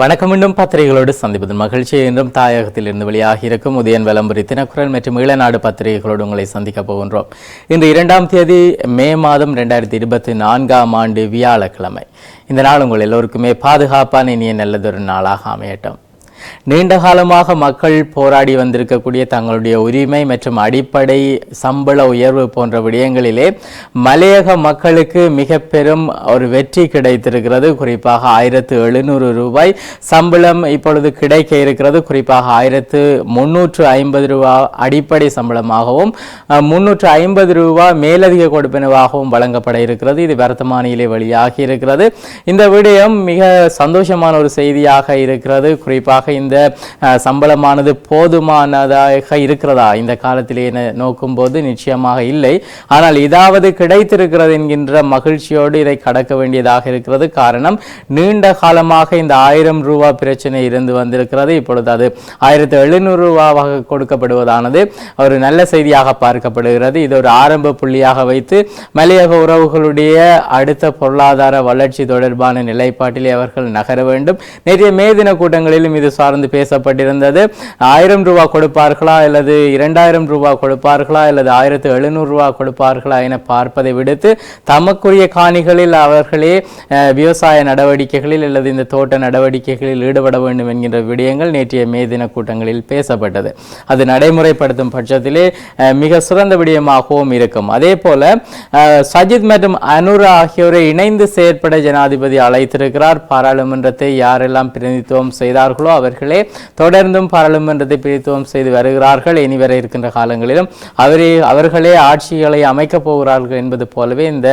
வணக்கம் மீண்டும் பத்திரிகைகளோடு சந்திப்பது மகிழ்ச்சி. என்றும் தாயகத்தில் இருந்து வெளியாகி இருக்கும் உதயன் விளம்பரி தினக்குரல் மற்றும் ஈழநாடு பத்திரிகைகளோடு உங்களை சந்திக்க போகின்றோம். இன்று இரண்டாம் தேதி மே மாதம் ரெண்டாயிரத்தி இருபத்தி நான்காம் ஆண்டு வியாழக்கிழமை. இந்த நாள் உங்கள் எல்லோருக்குமே பாதுகாப்பான இனிய நல்லதொரு நாளாக அமையட்டும். நீண்ட காலமாக மக்கள் போராடி வந்திருக்கக்கூடிய தங்களுடைய உரிமை மற்றும் அடிப்படை சம்பள உயர்வு போன்ற விடயங்களிலே மலையக மக்களுக்கு மிக பெரும் ஒரு வெற்றி கிடைத்திருக்கிறது. குறிப்பாக ஆயிரத்து எழுநூறு ரூபாய் சம்பளம் இப்பொழுது கிடைக்க இருக்கிறது. குறிப்பாக ஆயிரத்து முன்னூற்று ஐம்பது ரூபா அடிப்படை சம்பளமாகவும் முன்னூற்று ஐம்பது ரூபா மேலதிக கொடுப்பினவாகவும் வழங்கப்பட இருக்கிறது. இது வர்த்தமானியிலே வெளியாகி இருக்கிறது. இந்த விடயம் மிக சந்தோஷமான ஒரு செய்தியாக இருக்கிறது. குறிப்பாக இந்த சம்பளமானது போதுமானதாக இருக்கிறதா? இந்த காலத்திலே நோக்கும் போது நிச்சயமாக இல்லை. ஆனால் இதாவது கிடைத்திருக்கிறது என்கின்ற மகிழ்ச்சியோடு இதை கடக்க வேண்டியதாக இருக்கிறது. காரணம் நீண்ட காலமாக இந்த ஆயிரம் ரூபா பிரச்சனை இருந்து வந்திருக்கிறது. இப்பொழுது அது ஆயிரத்தி எழுநூறு ரூபாவாக கொடுக்கப்படுவதானது ஒரு நல்ல செய்தியாக பார்க்கப்படுகிறது. இது ஒரு ஆரம்ப புள்ளியாக வைத்து மலையக உறவுகளுடைய அடுத்த பொருளாதார வளர்ச்சி தொடர்பான நிலைப்பாட்டிலே அவர்கள் நகர வேண்டும். நிறைய மே தின கூட்டங்களிலும் இது சார்ந்து பேசப்பட்டிருந்தது. ஆயிரம் ரூபா கொடுப்பார்களா அல்லது இரண்டாயிரம் ரூபாய் கொடுப்பார்களா அல்லது ஆயிரத்து எழுநூறு கொடுப்பார்களா என பார்ப்பதை விடுத்து தமக்குரிய காணிகளில் அவர்களே விவசாய நடவடிக்கைகளில் அல்லது இந்த தோட்ட நடவடிக்கைகளில் ஈடுபட வேண்டும் என்கின்ற விடயங்கள் நேற்றைய மே தின கூட்டங்களில் பேசப்பட்டது. அது நடைமுறைப்படுத்தும் பட்சத்திலே மிக சிறந்த விடயமாகவும் இருக்கும். அதே போல சஜித் மற்றும் அனுர் ஆகியோரை இணைந்து செயற்பட ஜனாதிபதி அழைத்திருக்கிறார். பாராளுமன்றத்தை யாரெல்லாம் பிரதிநிதித்துவம் செய்தார்களோ அவர்களே தொடர்ந்தும் பாராளுமன்றத்தை பிரதித்துவம் செய்து வருகிறார்கள். இனி வர இருக்கின்ற காலங்களிலும் அவரே அவர்களே ஆட்சிகளை அமைக்கப் போகிறார்கள் என்பது போலவே இந்த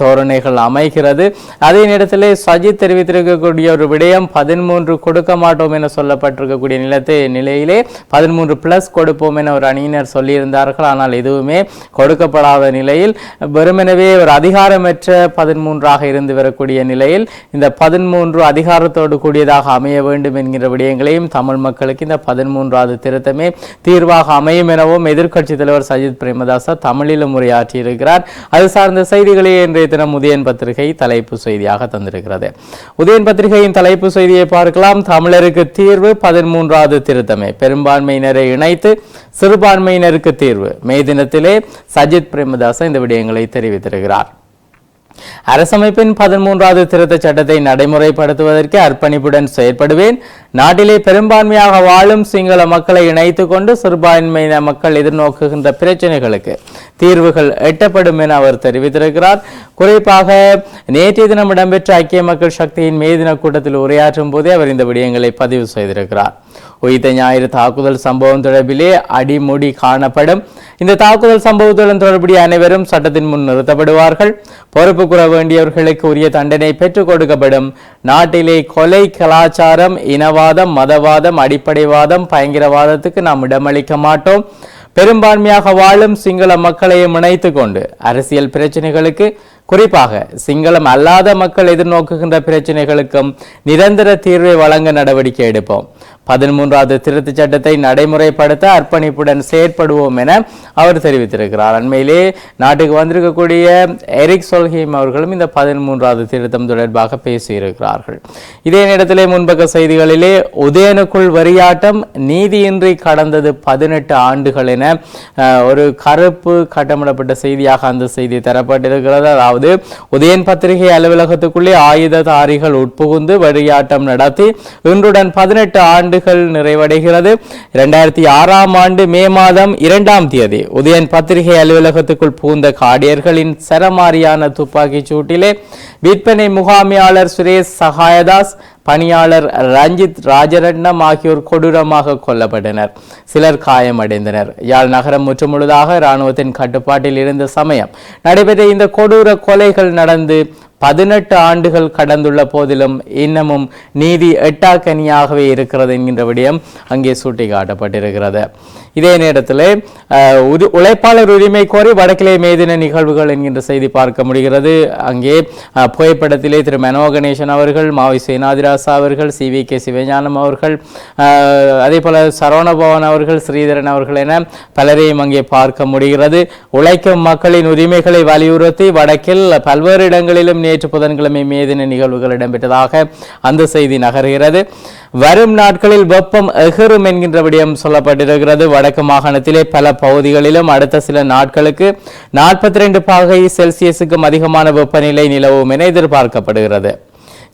தோரணைகள் அமைகிறது. அதே நேரத்தில் சஜித் தெரிவித்திருக்கக்கூடிய ஒரு விடயம் பதிமூன்று கொடுக்க மாட்டோம் என சொல்லப்பட்டிருக்கக்கூடிய நிலத்தை நிலையிலே பதிமூன்று பிளஸ் கொடுப்போம் என ஒரு அணியினர் சொல்லியிருந்தார்கள். ஆனால் எதுவுமே கொடுக்கப்படாத நிலையில் வெறுமெனவே ஒரு அதிகாரமற்ற பதிமூன்றாக இருந்து வரக்கூடிய நிலையில் இந்த பதிமூன்று அதிகாரத்தோடு கூடியதாக அமைய வேண்டும் என்கிற விடயம் விடயங்களையும் தமிழ் மக்களுக்கு இந்த பதிமூன்றாவது திருத்தமே தீர்வாக அமையும் எனவும் எதிர்க்கட்சித் தலைவர் சஜித் பிரேமதாசா தமிழிலும் உரையாற்றியிருக்கிறார். அது சார்ந்த செய்திகளை இன்றைய தினம் உதயன் பத்திரிகை தலைப்பு செய்தியாக தந்திருக்கிறது. உதயன் பத்திரிகையின் தலைப்பு செய்தியை பார்க்கலாம். தமிழருக்கு தீர்வு பதிமூன்றாவது திருத்தமே. பெரும்பான்மையினரை இணைத்து சிறுபான்மையினருக்கு தீர்வு. மே தினத்திலே சஜித் பிரேமதாசா இந்த விடயங்களை தெரிவித்திருக்கிறார். அரசமைப்பின் பதிமூன்றாவது திருத்தச் சட்டத்தை நடைமுறைப்படுத்துவதற்கு அர்ப்பணிப்புடன் செயற்படுவேன். நாட்டிலே பெரும்பான்மையாக வாழும் சிங்கள மக்களை இணைத்துக் கொண்டு சிறுபான்மையின மக்கள் எதிர்நோக்குகின்ற பிரச்சனைகளுக்கு தீர்வுகள் எட்டப்படும் என அவர் தெரிவித்திருக்கிறார். குறிப்பாக நேற்றைய தினம் இடம்பெற்ற ஐக்கிய மக்கள் சக்தியின் மே தின கூட்டத்தில் உரையாற்றும் போதே அவர் இந்த விடயங்களை பதிவு செய்திருக்கிறார். உயிர்த்த ஞாயிறு தாக்குதல் சம்பவம் தொடர்பிலே அடிமுடி காணப்படும். இந்த தாக்குதல் சம்பவத்துடன் தொடர்புடைய அனைவரும் சட்டத்தின் முன் நிறுத்தப்படுவார்கள். பொறுப்பு கூற வேண்டியவர்களுக்கு உரிய தண்டனை பெற்றுக் கொடுக்கப்படும். நாட்டிலே கொலை கலாச்சாரம் இனவாதம் மதவாதம் அடிப்படைவாதம் பயங்கரவாதத்துக்கு நாம் இடமளிக்க மாட்டோம். பெரும்பான்மையாக வாழும் சிங்கள மக்களையும் இணைத்து கொண்டு அரசியல் பிரச்சனைகளுக்கு குறிப்பாக சிங்களம் அல்லாத மக்கள் எதிர்நோக்குகின்ற பிரச்சனைகளுக்கும் நிரந்தர தீர்வை வழங்க நடவடிக்கை எடுப்போம். பதிமூன்றாவது திருத்தச் சட்டத்தை நடைமுறைப்படுத்த அர்ப்பணிப்புடன் செயற்படுவோம் என அவர் தெரிவித்திருக்கிறார். அண்மையிலே நாட்டுக்கு வந்திருக்கக்கூடிய எரிக் சொல்ஹீம் அவர்களும் இந்த பதிமூன்றாவது திருத்தம் தொடர்பாக பேசியிருக்கிறார்கள். இதே நேரத்திலே முன்பக்க செய்திகளிலே உதயனுக்குள் வரியாட்டம் நீதியின்றி கடந்தது பதினெட்டு ஆண்டுகள் என ஒரு கருப்பு கட்டமிடப்பட்ட செய்தியாக அந்த செய்தி தரப்பட்டிருக்கிறது. அதாவது உதயன் பத்திரிகை அலுவலகத்துக்குள்ளே ஆயுததாரிகள் உட்புகுந்து வரியாட்டம் நடத்தி இன்றுடன் பதினெட்டு ஆண்டு ஆண்டுகள் நிறைவடைகிறது. இரண்டாயிரத்தி ஆறாம் ஆண்டு மே மாதம் இரண்டாம் தேதி உதயன் பத்திரிகை அலுவலகத்துக்குள் புகுந்த காடியர்களின் சரமாரியான துப்பாக்கிச் சூட்டிலே விற்பனை முகாமியாளர் சுரேஷ் சகாயதாஸ் பணியாளர் ரஞ்சித் ராஜரட்னம் ஆகியோர் கொடூரமாக கொல்லப்பட்டனர். சிலர் காயமடைந்தனர். யாழ் நகரம் முற்றுமுழுதாக இராணுவத்தின் கட்டுப்பாட்டில் இருந்த சமயம் நடைபெற்ற இந்த கொடூர கொலைகள் நடந்து பதினெட்டு ஆண்டுகள் கடந்துள்ள போதிலும் இன்னமும் நீதி எட்டாக்கனியாகவே இருக்கிறது என்கின்ற விடயம் அங்கே சுட்டிக்காட்டப்பட்டிருக்கிறது. இதே நேரத்தில் உழைப்பாளர் உரிமை கோரி வடக்கிலே மேதின நிகழ்வுகள் என்கின்ற செய்தி பார்க்க முடிகிறது. அங்கே புகைப்படத்திலே திரு மனோ கணேசன் அவர்கள் மாவி சேனாதிராசா அவர்கள் சி வி கே சிவஞானம் அவர்கள் அதே போல சரவணபவன் அவர்கள் ஸ்ரீதரன் அவர்கள் என பலரையும் அங்கே பார்க்க முடிகிறது. உழைக்கும் மக்களின் உரிமைகளை வலியுறுத்தி வடக்கில் பல்வேறு இடங்களிலும் நேற்று புதன்கிழமை மேதின நிகழ்வுகள் இடம்பெற்றதாக அந்த செய்தி நகர்கிறது. வரும் நாட்களில் வெப்பம் எகரும் என்கின்ற விடயம் சொல்லப்பட்டிருக்கிறது. வடக்கு மாகாணத்திலே பல பகுதிகளிலும் அடுத்த சில நாட்களுக்கு நாற்பத்தி ரெண்டு பாகை செல்சியஸுக்கும் அதிகமான வெப்பநிலை நிலவும் என எதிர்பார்க்கப்படுகிறது.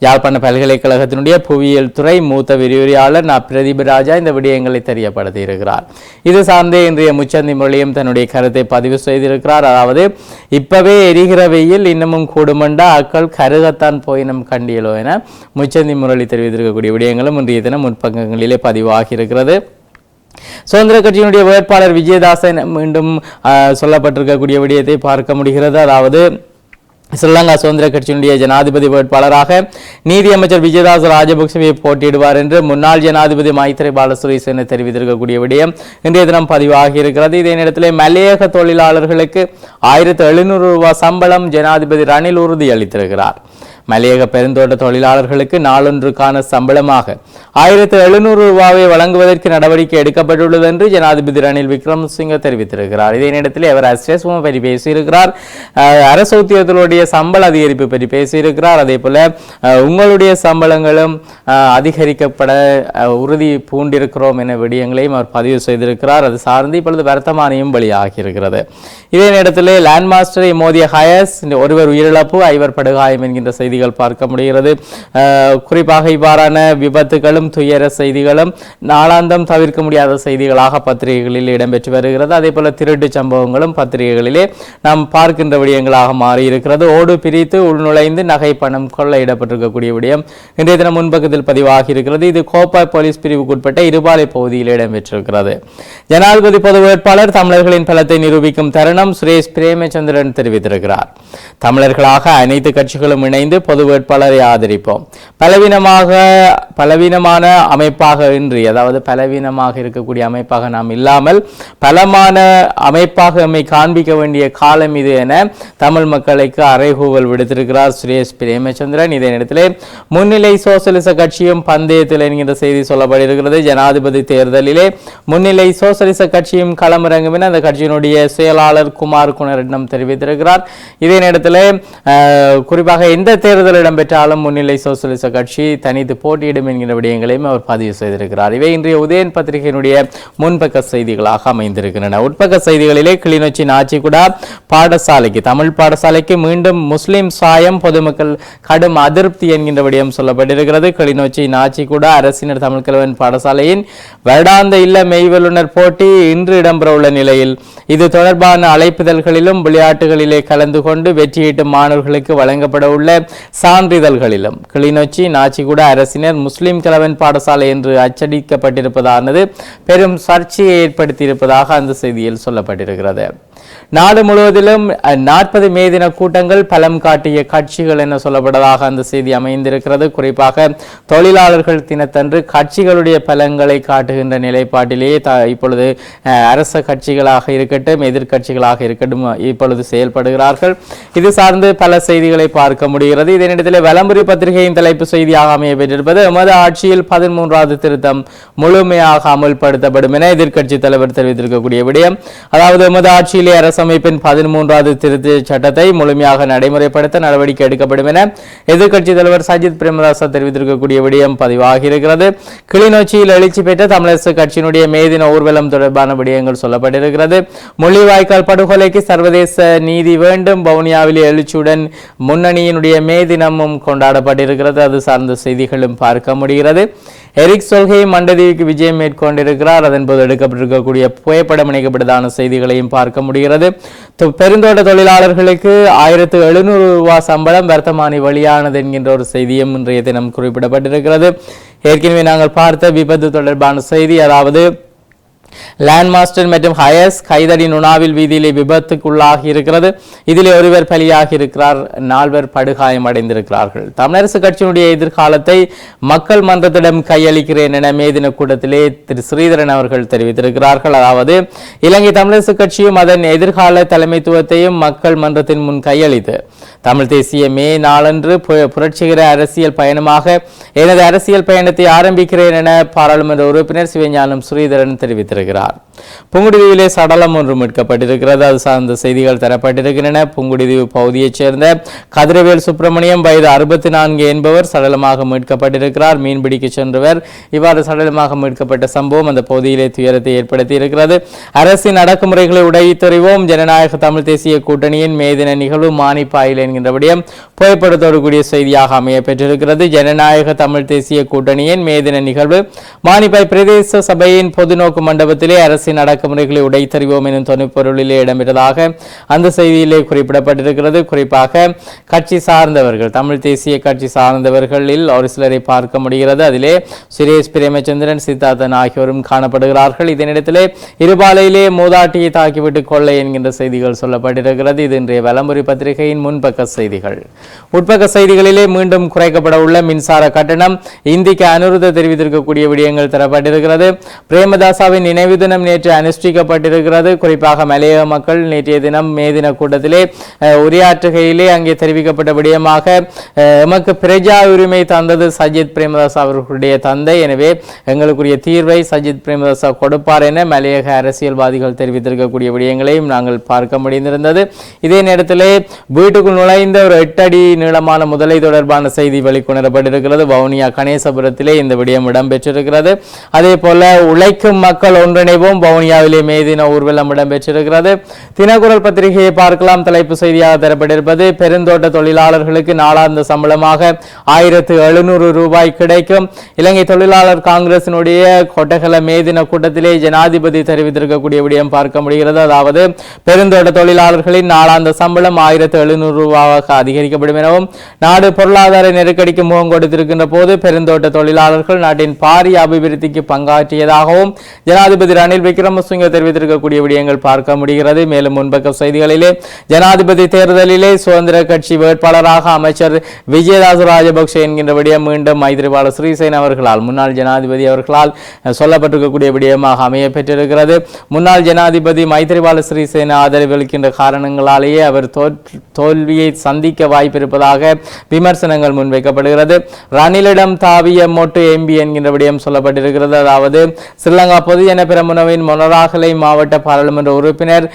யாழ்ப்பாண பல்கலைக்கழகத்தினுடைய புவியியல் துறை மூத்த விரிவுரையாளர் நா பிரதீப் ராஜா இந்த விடயங்களை தெரியப்படுத்தியிருக்கிறார். இது சார்ந்தே இன்றைய முச்சந்தி மொழியும் தன்னுடைய கருத்தை பதிவு செய்திருக்கிறார். அதாவது இப்பவே எரிகிற வெயில் இன்னமும் கூடுமண்டா அக்கள் கருகத்தான் போயினம் கண்டியலோ என முச்சந்தி முரளி தெரிவித்திருக்கக்கூடிய விடயங்களும் இன்றைய தினம் முன்பக்கங்களிலே பதிவாகி இருக்கிறது சுதந்திர கட்சியினுடைய வேட்பாளர் விஜயதாசன் மீண்டும் சொல்லப்பட்டிருக்கக்கூடிய விடயத்தை பார்க்க முடிகிறது. அதாவது ஸ்ரீலங்கா சுதந்திர கட்சியினுடைய ஜனாதிபதி வேட்பாளராக நீதியமைச்சர் விஜயதாஸ் ராஜபக்சவை போட்டியிடுவார் என்று முன்னாள் ஜனாதிபதி மைத்திரி சுரேசன் தெரிவித்திருக்கக்கூடிய விடயம் இன்றைய தினம் பதிவாகி இருக்கிறது. இதே நேரத்தில் மலையக தொழிலாளர்களுக்கு ஆயிரத்து எழுநூறு ரூபாய் சம்பளம் ஜனாதிபதி ரணில் உறுதியளித்திருக்கிறார். மலையக பெருந்தோட்ட தொழிலாளர்களுக்கு நாளொன்றுக்கான சம்பளமாக ஆயிரத்து எழுநூறு ரூபாவை வழங்குவதற்கு நடவடிக்கை எடுக்கப்பட்டுள்ளது என்று ஜனாதிபதி ரணில் விக்ரமசிங்க தெரிவித்திருக்கிறார். இதே நேரத்தில் அவர் அஸ்ரேஸ்வம் பற்றி பேசியிருக்கிறார். அரசு உத்தியோகத்தினுடைய சம்பள அதிகரிப்பு பற்றி பேசியிருக்கிறார். அதே போல அஹ், உங்களுடைய சம்பளங்களும் அதிகரிக்கப்பட உறுதி பூண்டிருக்கிறோம் என விடயங்களையும் அவர் பதிவு செய்திருக்கிறார். அது சார்ந்து இப்பொழுது வருத்தமானியும் வெளியாகியிருக்கிறது. இதே நேரத்தில் லேண்ட் மாஸ்டரை மோதிய ஹயஸ் ஒருவர் உயிரிழப்பு ஐவர் படுகாயம் என்கின்ற செய்திகள் செய்திகள் பார்க்க முடிகிறது. குறிப்பாக இவ்வாறான விபத்துகளும் துயர செய்திகளும் நாளாந்தம் தவிர்க்க முடியாத செய்திகளாக பத்திரிகைகளில் இடம்பெற்று வருகிறது. அதே போல திருட்டு சம்பவங்களும் பத்திரிகைகளிலே நாம் பார்க்கின்ற விடயங்களாக மாறியிருக்கிறது. ஓடு பிரித்து உள்நுழைந்து நகை பணம் கொள்ளையிடப்பட்டிருக்கக்கூடிய விடயம் இன்றைய தினம் முன்பக்கத்தில் பதிவாகி இருக்கிறது இது கோப்பாய் போலீஸ் பிரிவுக்குட்பட்ட இருபாலை பகுதியில் இடம்பெற்றிருக்கிறது. ஜனாதிபதி பொது வேட்பாளர் தமிழர்களின் பலத்தை நிரூபிக்கும் தருணம் சுரேஷ் பிரேமச்சந்திரன் தெரிவித்திருக்கிறார். தமிழர்களாக அனைத்து கட்சிகளும் இணைந்து பொது வேட்பாளரை ஆதரிப்போம். பலவீனமாக பலவீனமான அமைப்பாக இன்றி அதாவது பலவீனமாக இருக்கக்கூடிய அமைப்பாக நாம் இல்லாமல் பலமான அமைப்பாக நம்மை காண்பிக்க வேண்டிய காலம் இது என தமிழ் மக்களுக்கு அறைகூவல் விடுத்திருக்கிறார் சுரேஷ் பிரேமச்சந்திரன் இதே நேரத்திலே முன்னிலை சோசலிச கட்சியும் பந்தயத்தில் என்கின்ற செய்தி சொல்லப்படுகிறது ஜனாதிபதி தேர்தலிலே முன்னிலை சோசலிச கட்சியும் களமிறங்கும் என அந்த கட்சியினுடைய செயலாளர் குமார் குணரிடம் தெரிவித்திருக்கிறார். இதே நேரத்தில் குறிப்பாக எந்த தேர்தல் இடம்பெற்றாலும் முன்னிலை சோசியலிச கட்சி தனித்து போட்டியிடும் என்கிற விடயங்களையும் அவர் பதிவு செய்திருக்கிறார். இவை இன்றைய உதயன் பத்திரிகையினுடைய முன்பக்க செய்திகளாக அமைந்திருக்கின்றன. உட்பக்க செய்திகளிலே கிளிநொச்சி நாச்சிக்குடா பாடசாலைக்கு தமிழ் பாடசாலைக்கு மீண்டும் முஸ்லிம் சாயம் பொதுமக்கள் கடும் அதிருப்தி என்கின்ற விடயம் சொல்லப்பட்டிருக்கிறது. கிளிநொச்சி நாச்சிக்குடா அரசினர் தமிழ் பாடசாலையின் வருடாந்த இல்ல மெய்வல்லுனர் போட்டி இன்று இடம்பெறவுள்ள நிலையில் இது தொடர்பான அழைப்புதல்களிலும் விளையாட்டுகளிலே கலந்து கொண்டு வெற்றியீட்டும் மாணவர்களுக்கு வழங்கப்பட உள்ள சான்றிதழ்களிலும். கிளிநொச்சி நாச்சிக்குடா அரசினர் முஸ்லிம் கிழவன் பாடசாலை என்று அச்சடிக்கப்பட்டிருப்பதானது பெரும் சர்ச்சையை ஏற்படுத்தியிருப்பதாக அந்த செய்தியில் சொல்லப்பட்டிருக்கிறது. நாடு முழுவதிலும் நாற்பது மே தின கூட்டங்கள் பலம் காட்டிய கட்சிகள் என சொல்லப்பட்டதாக அந்த செய்தி அமைந்திருக்கிறது. குறிப்பாக தொழிலாளர்கள் தினத்தன்று கட்சிகளுடைய பலங்களை காட்டுகின்ற நிலைப்பாட்டிலேயே த இப்பொழுது அரச கட்சிகளாக இருக்கட்டும் எதிர்கட்சிகளாக இருக்கட்டும் இப்பொழுது செயல்படுகிறார்கள். இது சார்ந்து பல செய்திகளை பார்க்க முடிகிறது. இதனிடத்தில் வலம்புரி பத்திரிகையின் தலைப்பு செய்தியாக அமைய பெற்றிருப்பது எமது ஆட்சியில் பதிமூன்றாவது திருத்தம் முழுமையாக அமுல்படுத்தப்படும் என எதிர்கட்சி தலைவர் தெரிவித்திருக்கக்கூடிய விடயம். அதாவது எமது ஆட்சியிலே அரசமைப்பின் பதிமூன்றாவது திருத்த சட்டத்தை முழுமையாக நடைமுறைப்படுத்த நடவடிக்கை எடுக்கப்படும் என எதிர்க்கட்சித் தலைவர் சஜித் பிரேமதாசா தெரிவித்திருக்கக்கூடிய விடயம் பதிவாகி இருக்கிறது கிளிநொச்சியில் எழுச்சி பெற்ற தமிழரசு கட்சியினுடைய மேதின ஊர்வலம் தொடர்பான விடயங்கள் சொல்லப்பட்டிருக்கிறது. முள்ளிவாய்க்கால் படுகொலைக்கு சர்வதேச நீதி வேண்டும். வவுனியாவில் எழுச்சியுடன் முன்னணியினுடைய மே தினமும் கொண்டாடப்பட்டிருக்கிறது. அது சார்ந்த செய்திகளும் பார்க்க முடிகிறது. எரிக் சொல்கை மண்டதீவுக்கு விஜயம் மேற்கொண்டிருக்கிறார். அதன்போது எடுக்கப்பட்டிருக்கக்கூடிய புகைப்படம் இணைக்கப்பட்டதான செய்திகளையும் பார்க்க முடிகிறது. பெருந்தோட்ட தொழிலாளர்களுக்கு ஆயிரத்து எழுநூறு ரூபாய் சம்பளம் வர்த்தமானி வழியானது என்கின்ற ஒரு செய்தியும் இன்றைய தினம் குறிப்பிடப்பட்டிருக்கிறது. ஏற்கனவே நாங்கள் பார்த்த விபத்து தொடர்பான செய்தி அதாவது லேண்ட் மாஸ்டர் மற்றும் ஹயஸ் கைதடி நுணாவில் வீதியிலே விபத்துக்குள்ளாகி இருக்கிறது. இதிலே ஒருவர் பலியாகி இருக்கிறார். நால்வர் படுகாயம் அடைந்திருக்கிறார்கள். தமிழரசு கட்சியினுடைய எதிர்காலத்தை மக்கள் மன்றத்திடம் கையளிக்கிறேன் என மேதின கூட்டத்திலே திரு ஸ்ரீதரன் அவர்கள் தெரிவித்திருக்கிறார்கள். அதாவது இலங்கை தமிழரசு கட்சியும் அதன் எதிர்கால தலைமைத்துவத்தையும் மக்கள் மன்றத்தின் முன் கையளித்து தமிழ் தேசிய மே நாளன்று புரட்சிகர அரசியல் பயணமாக எனது அரசியல் பயணத்தை ஆரம்பிக்கிறேன் என பாராளுமன்ற உறுப்பினர் சிவஞானம் ஸ்ரீதரன் தெரிவித்திருக்கிறார். வருகிறார் புங்குடிதீவிலே சடலம் ஒன்று மீட்கப்பட்டிருக்கிறது. அது சார்ந்த செய்திகள் தரப்பட்டிருக்கின்றன. புங்குடிதீவு பகுதியைச் சேர்ந்த கதிரவேல் சுப்பிரமணியம் வயது அறுபத்தி நான்கு என்பவர் சடலமாக மீட்கப்பட்டிருக்கிறார். மீன்பிடிக்கு சென்றவர். இவ்வாறு சடலமாக மீட்கப்பட்ட சம்பவம் அந்த பகுதியிலே துயரத்தை ஏற்படுத்தி இருக்கிறது அரசின் அடக்குமுறைகளை உடைத்தறிவோம். ஜனநாயக தமிழ் தேசிய கூட்டணியின் மேதின நிகழ்வு மானிப்பாயில் என்கின்ற விடயம் புகைப்படத்தோடு கூடிய செய்தியாக அமைய பெற்றிருக்கிறது ஜனநாயக தமிழ் தேசிய கூட்டணியின் மேதின நிகழ்வு மானிப்பாய் பிரதேச சபையின் பொதுநோக்கு மண்டபத்திலே அரசின் அடக்குமுறைகளை உடைத்தறிவோம் எனும் தொனிப்பொருளிலே இடம்பெற்றதாக அந்த செய்தியிலே குறிப்பிடப்பட்டிருக்கிறது. குறிப்பாக கட்சி சார்ந்தவர்கள் தமிழ் தேசிய கட்சி சார்ந்தவர்களில் ஒரு சிலரை பார்க்க முடிகிறது. அதிலே சுரேஷ் பிரேமச்சந்திரன் சித்தார்த்தன் ஆகியோரும் காணப்படுகிறார்கள். இதனிடத்திலே இருபாலையிலே மூதாட்டியை தாக்கிவிட்டு கொள்ளை என்கின்ற செய்திகள் சொல்லப்பட்டிருக்கிறது. இது இன்றைய வலம்புரி பத்திரிகையின் முன்பக்க செய்திகள். உட்பக்க செய்திகளிலே மீண்டும் குறைக்கப்பட உள்ள மின்சார கட்டணம் இந்திக்கு அனுருத தெரிவித்திருக்கக்கூடிய விடயங்கள் தரப்பட்டிருக்கிறது. பிரேமதாசாவின் நினை நினைவு தினம் நேற்று அனுஷ்டிக்கப்பட்டிருக்கிறது. குறிப்பாக மலையக மக்கள் நேற்றைய தினம் மே தின கூட்டத்திலே உரையாற்றுகையிலே அங்கே தெரிவிக்கப்பட்ட விடயமாக எமக்கு பிரஜா உரிமை தந்தது சஜித் பிரேமதாஸ் அவர்களுடைய தந்தை. எனவே எங்களுக்குரிய தீர்வை சஜித் பிரேமதாஸ் கொடுப்பார் என மலையக அரசியல்வாதிகள் தெரிவித்திருக்கக்கூடிய விடயங்களையும் நாங்கள் பார்க்க முடிந்திருந்தது. இதே நேரத்திலே வீட்டுக்குள் நுழைந்த ஒரு எட்டடி நீளமான முதலை தொடர்பான செய்தி வெளிக்கொணரப்பட்டிருக்கிறது. வவுனியா கணேசபுரத்திலே இந்த விடயம் இடம்பெற்றிருக்கிறது. அதே போல உழைக்கும் மக்கள் ஒன்றிணைவோம். வவுனியாவிலே மே தின ஊர்வலம் இடம்பெற்றிருக்கிறது தினக்குரல் பத்திரிகையை பார்க்கலாம். தலைப்பு செய்தியாக தரப்பட்டிருப்பது பெருந்தோட்ட தொழிலாளர்களுக்கு நாளாந்த சம்பளமாக ஆயிரத்து எழுநூறு ரூபாய் கிடைக்கும். இலங்கை தொழிலாளர் காங்கிரசினுடைய கொட்டகல மே தின கூட்டத்திலே ஜனாதிபதி தெரிவித்திருக்கக்கூடிய விடயம் பார்க்க முடிகிறது. அதாவது பெருந்தோட்ட தொழிலாளர்களின் நாளாந்த சம்பளம் ஆயிரத்து எழுநூறு ரூபாவாக அதிகரிக்கப்படும் எனவும் நாடு பொருளாதார நெருக்கடிக்கு முகம் கொடுத்திருக்கின்ற போது பெருந்தோட்ட தொழிலாளர்கள் நாட்டின் பாரிய அபிவிருத்திக்கு பங்காற்றியதாகவும் ஜனாதிபதி ஜனாதிபதி ரணில் விக்ரமசிங்க தெரிவித்திருக்கக்கூடிய விடயங்கள் பார்க்க முடிகிறது. மேலும் முன்பக்க செய்திகளிலே ஜனாதிபதி தேர்தலிலே சுதந்திர கட்சி வேட்பாளராக அமைச்சர் விஜயதாச ராஜபக்சே என்கின்ற விடயம் மீண்டும் மைத்திரிபால ஸ்ரீசேன் அவர்களால் முன்னாள் ஜனாதிபதி அவர்களால் சொல்லப்பட்டிருக்கக்கூடிய விடயமாக அமைய பெற்றிருக்கிறது முன்னாள் ஜனாதிபதி மைத்திரிபால சிறிசேன ஆதரவளிக்கின்ற காரணங்களாலேயே அவர் தோல்வியை சந்திக்க வாய்ப்பிருப்பதாக விமர்சனங்கள் முன்வைக்கப்படுகிறது. ரணிலிடம் தாவிய மொட்டு எம்பி என்கின்ற விடயம் சொல்லப்பட்டிருக்கிறது. அதாவது ஸ்ரீலங்கா பொதுஜன பிரமுனவின் மொனராகலை மாவட்ட பாராளுமன்ற உறுப்பினர்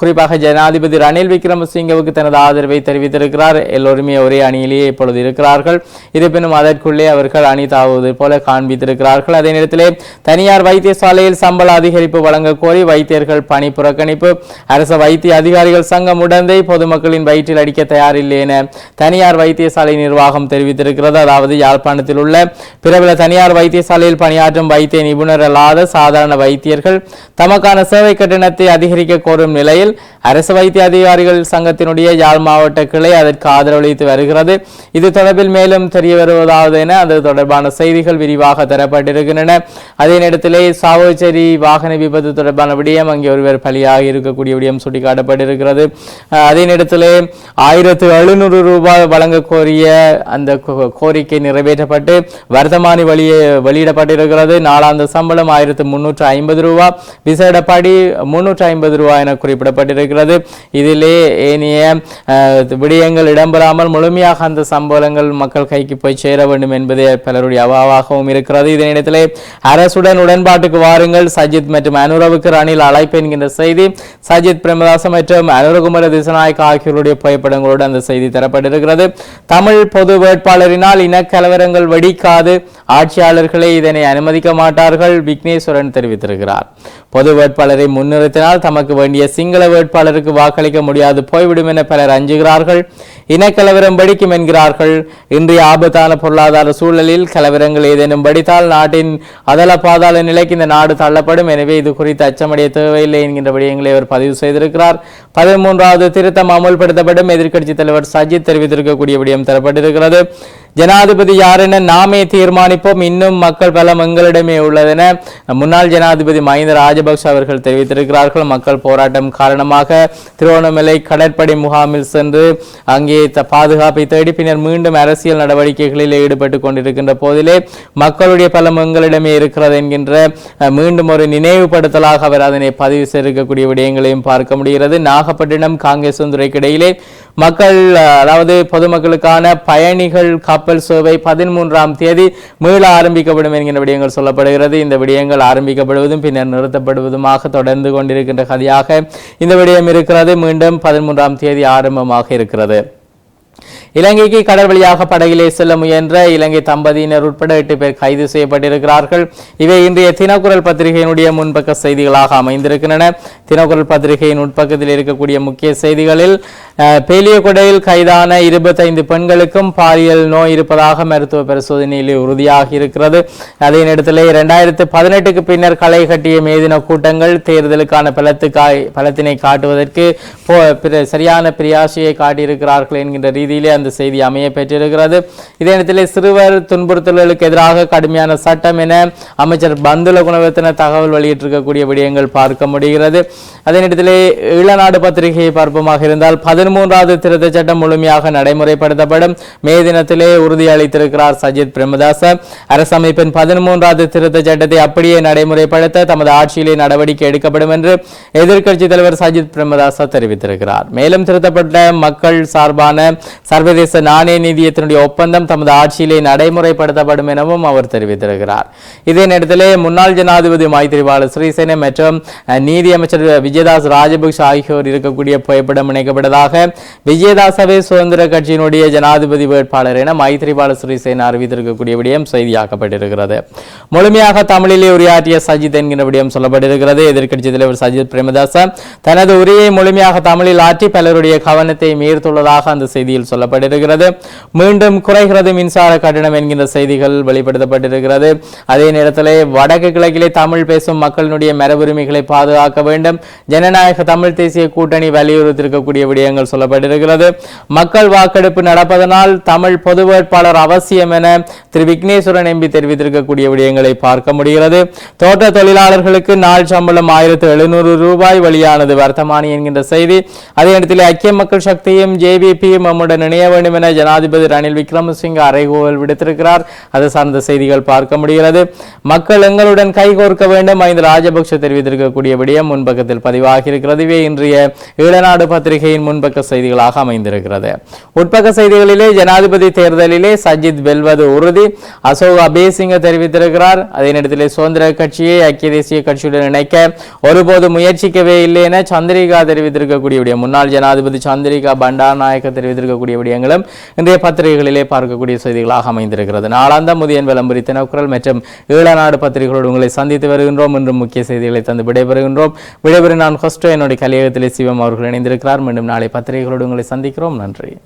குறிப்பாக ஜனாதிபதி ரணில் விக்ரமசிங்கவுக்கு தனது ஆதரவை தெரிவித்திருக்கிறார். எல்லோருமே ஒரே அணியிலேயே இப்பொழுது இருக்கிறார்கள். இருப்பினும் அதற்குள்ளே அவர்கள் அணி தாவுவது போல காண்பித்திருக்கிறார்கள். அதே நேரத்திலே தனியார் வைத்தியசாலையில் சம்பள அதிகரிப்பு வழங்க கோரி வைத்தியர்கள் பணி புறக்கணிப்பு. அரசு வைத்திய அதிகாரிகள் சங்கம் உடந்தை பொதுமக்களின் வயிற்றில் அடிக்க தயாரில்லை என தனியார் வைத்தியசாலை நிர்வாகம் தெரிவித்திருக்கிறது. அதாவது யாழ்ப்பாணத்தில் உள்ள பிரபல தனியார் வைத்தியசாலையில் பணியாற்றும் வைத்திய நிபுணர் அல்லாத சாதாரண வைத்தியர்கள் தமக்கான சேவை கட்டணத்தை அதிகரிக்க கோரும் நிலையில் அரசு வைத்திய அதிகாரிகள் சங்கத்தினுடைய யாழ் மாவட்ட கிளை அதற்கு ஆதரவளித்து வருகிறது. இது தொடர்பில் மேலும் தெரிய வருவதாவது என அது தொடர்பான செய்திகள் விரிவாக தரப்பட்டிருக்கின்றன. அதே நேரத்திலே சாவோச்சேரி வாகன விபத்து தொடர்பான விடயம் அங்கே ஒருவர் பலியாக இருக்கக்கூடிய விடயம் சுட்டிக்காட்டப்பட்டிருக்கிறது. அதே நேரத்திலே ஆயிரத்து எழுநூறு ரூபாய் வழங்க கோரிய அந்த கோ- கோரிக்கை நிறைவேற்றப்பட்டு வர்த்தமானி வழியே வெளியிடப்பட்டிருக்கிறது. நாளாந்த சம்பளம் ஆயிரத்து முன்னூற்று ஐம்பது ரூபா. விசேடப்படி முன்னூற்று ஐம்பது ரூபா என குறிப்பிடப்பட்டிருக்கிறது. இதிலே ஏனைய விடயங்கள் இடம்பெறாமல் முழுமையாக அந்த சம்பளங்கள் மக்கள் கைக்கு போய் சேர வேண்டும் என்பதே பலருடைய அவாவாகவும் இருக்கிறது. இதே நேரத்திலே அரசுடன் உடன்பாட்டுக்கு வாருங்கள். சஜித் மற்றும் அனுரவுக்கு ரணில் அழைப்பு என்கின்ற செய்தி சஜித் பிரேமதாச மற்றும் அனுரகுமர திசநாயக் ஆகியோருடைய புகைப்படங்களோடு அந்த செய்தி தரப்பட்டிருக்கிறது. தமிழ் பொது வேட்பாளரினால் இனக்கலவரங்கள் வெடிக்காது. ஆட்சியாளர்களே இதனை அனுமதிக்க மாட்டார்கள். விக்னேஸ்வரன் தெரிவித்திருக்கிறார். பொது வேட்பாளரை முன்னிறுத்தினால் தமக்கு வேண்டிய சிங்கள வேட்பாளருக்கு வாக்களிக்க முடியாது போய்விடும் என பலர் அஞ்சுகிறார்கள். இனக்கலவரம் வெடிக்கும் என்கிறார்கள். இன்றைய ஆபத்தான பொருளாதார சூழலில் கலவரங்கள் ஏதேனும் வெடித்தால் நாட்டின் அதல பாதாள நிலைக்கு இந்த நாடு தள்ளப்படும். எனவே இது குறித்து அச்சமடைய தேவையில்லை என்கின்ற விடயங்களை அவர் பதிவு செய்திருக்கிறார். பதிமூன்றாவது திருத்தம் அமுல்படுத்தப்படும். எதிர்க்கட்சி தலைவர் சஜித் தெரிவித்திருக்கக்கூடிய விடயம் தரப்பட்டிருக்கிறது. ஜனாதிபதி யார் என நாமே தீர்மானிப்போம். இன்னும் மக்கள் பலம் எங்களிடமே உள்ளதென முன்னாள் ஜனாதிபதி மஹிந்த ராஜ ராஜபக்ஷ அவர்கள் தெரிவித்திருக்கிறார்கள். மக்கள் போராட்டம் காரணமாக திருவண்ணாமலை கடற்படை முகாமில் சென்று அங்கே பாதுகாப்பை தேடி பின்னர் மீண்டும் அரசியல் நடவடிக்கைகளில் ஈடுபட்டு கொண்டிருக்கின்ற போதிலே மக்களுடைய பலம் எங்களிடமே இருக்கிறது என்கின்ற மீண்டும் ஒரு நினைவுபடுத்தலாக அவர் அதனை பதிவு செய்திருக்கக்கூடிய விடயங்களையும் பார்க்க முடிகிறது. நாகப்பட்டினம் காங்கிரஸ் துறைக்கு இடையிலே மக்கள் அதாவது பொதுமக்களுக்கான பயணிகள் கப்பல் சேவை பதிமூன்றாம் தேதி மீள ஆரம்பிக்கப்படும் என்கின்ற விடயங்கள் சொல்லப்படுகிறது. இந்த விடயங்கள் ஆரம்பிக்கப்படுவதும் பின்னர் நிறுத்தப்படும். நிறுத்தப்படுவதுமாக தொடர்ந்து கொண்டிருக்கின்ற கதையாக இந்த விடயம் இருக்கிறது. மீண்டும் பதிமூன்றாம் தேதி ஆரம்பமாக இருக்கிறது. இலங்கைக்கு கடல் வழியாக படகிலே செல்ல முயன்ற இலங்கை தம்பதியினர் உட்பட எட்டு பேர் கைது செய்யப்பட்டிருக்கிறார்கள். இவை இன்றைய தினக்குரல் பத்திரிகையினுடைய முன்பக்க செய்திகளாக அமைந்திருக்கின்றன. தினக்குரல் பத்திரிகையின் உட்பக்கத்தில் இருக்கக்கூடிய முக்கிய செய்திகளில் பேலியகுடையில் பேலியகொடையில் கைதான இருபத்தைந்து பெண்களுக்கும் பாலியல் நோய் இருப்பதாக மருத்துவ பரிசோதனையில் உறுதியாகி இருக்கிறது அதே நேரத்தில் இரண்டாயிரத்து பதினெட்டுக்கு பின்னர் களை கட்டிய மேதின கூட்டங்கள் தேர்தலுக்கான பலத்துக்காய் பலத்தினை காட்டுவதற்கு போ- சரியான பிரியாசியை காட்டியிருக்கிறார்கள் என்கின்ற ரீதியிலே அந்த செய்தி அமைய பெற்றிருக்கிறது. இதே நேரத்தில் சிறுவர் துன்புறுத்தல்களுக்கு எதிராக கடுமையான சட்டம் என அமைச்சர் பந்துல குணவர்த்தன தகவல் வெளியிட்டிருக்கக்கூடிய விடயங்கள் பார்க்க முடிகிறது. அதே நேரத்தில் ஈழநாடு பத்திரிகையை பார்ப்போமாக இருந்தால் பதிமூன்றாவது திருத்த சட்டம் முழுமையாக நடைமுறைப்படுத்தப்படும். மே தினத்திலே உறுதியளித்திருக்கிறார் சஜித் பிரேமதாச. அரசமைப்பின் பதிமூன்றாவது திருத்த சட்டத்தை அப்படியே நடைமுறைப்படுத்த தமது ஆட்சியிலே நடவடிக்கை எடுக்கப்படும் என்று எதிர்க்கட்சி தலைவர் சஜித் பிரேமதாச தெரிவித்திருக்கிறார். மேலும் திருத்தப்பட்ட மக்கள் சார்பான சர்வதேச நாணய நிதியத்தினுடைய ஒப்பந்தம் தமது ஆட்சியிலே நடைமுறைப்படுத்தப்படும் எனவும் அவர் தெரிவித்திருக்கிறார். இதே நேரத்திலே முன்னாள் ஜனாதிபதி மைத்ரிபால சிறிசேன மற்றும் நீதியமைச்சர் விஜய் விஜயதாஸ் ராஜபக்ஷ ஆகியோர் இருக்கக்கூடிய புகைப்படம் இணைக்கப்பட்டதாக விஜயதாசவே சுதந்திர கட்சியினுடைய ஜனாதிபதி வேட்பாளர் என மைத்ரிபால சிறிசேன அறிவித்திருக்கக்கூடிய விடயம் செய்தியாக்கப்பட்டிருக்கிறது. முழுமையாக தமிழிலே உரையாற்றிய சஜித் என்கிற விடயம் சொல்லப்பட்டிருக்கிறது. எதிர்க்கட்சி தலைவர் சஜித் பிரேமதாச தனது உரையை முழுமையாக தமிழில் ஆற்றி பலருடைய கவனத்தை மீர்த்துள்ளதாக அந்த செய்தியில் சொல்லப்பட்டிருக்கிறது. மீண்டும் குறைகிறது மின்சார கட்டணம் என்கின்ற செய்திகள் வெளிப்படுத்தப்பட்டிருக்கிறது. அதே நேரத்தில் வடக்கு கிழக்கிலே தமிழ் பேசும் மக்களினுடைய மரபுரிமைகளை பாதுகாக்க வேண்டும். ஜனநாயக தமிழ் தேசிய கூட்டணி வலியுறுத்தியிருக்கக்கூடிய விடயங்கள் சொல்லப்பட்டிருக்கிறது. மக்கள் வாக்கெடுப்பு நடப்பதனால் தமிழ் பொது வேட்பாளர் அவசியம் என திரு விக்னேஸ்வரன் எம்பி தெரிவித்திருக்கக்கூடிய விடயங்களை பார்க்க முடிகிறது. தோட்ட தொழிலாளர்களுக்கு நாள் சம்பளம் ஆயிரத்து எழுநூறு ரூபாய் வெளியானது வர்த்தமானி என்கின்ற செய்தி. அதே நேரத்தில் ஐக்கிய மக்கள் சக்தியும் ஜேவிபியும் நம்முடன் இணைய வேண்டும் என ஜனாதிபதி ரணில் விக்ரமசிங்க அறைகோவல் விடுத்திருக்கிறார். அது சார்ந்த செய்திகள் பார்க்க முடிகிறது. மக்கள் எங்களுடன் கைகோர்க்க வேண்டும் ஐந்து ராஜபக்ஷ தெரிவித்திருக்கக்கூடிய விடயம் முன்பக்கத்தில் பதிவாகி இருக்கிறது இவை இன்றைய ஈழநாடு பத்திரிகையின் முன்பக்க செய்திகளாக அமைந்திருக்கிறது. உட்பக்க செய்திகளிலே ஜனாதிபதி தேர்தலிலே சஜித் வெல்வது உறுதி. அசோக் அபேசிங்க தெரிவித்திருக்கிறார். அதே நேரத்திலே சுதந்திர கட்சியை ஐக்கிய தேசிய கட்சியுடன் இணைக்க ஒருபோது முயற்சிக்கவே இல்லை என சந்திரிகா தெரிவித்திருக்கக்கூடிய முன்னாள் ஜனாதிபதி சந்திரிகா பண்டாரநாயக்க தெரிவித்திருக்கக்கூடிய விடயங்களும் இன்றைய பத்திரிகைகளிலே பார்க்கக்கூடிய செய்திகளாக அமைந்திருக்கிறது. நாளாந்த முதியன் விளம்பரி தினக்குரல் மற்றும் ஈழநாடு பத்திரிகைகளோடு உங்களை சந்தித்து வருகின்றோம். இன்றும் முக்கிய செய்திகளை தந்து விடைபெறுகின்றோம். விடைபெறும் நான் ஹொஸ்டோ என்னுடைய கலியகத்திலே சிவம் அவர்கள் இணைந்திருக்கிறார். மீண்டும் நாளை பத்திரிகைகளோடு உங்களை சந்திக்கிறோம். நன்றி.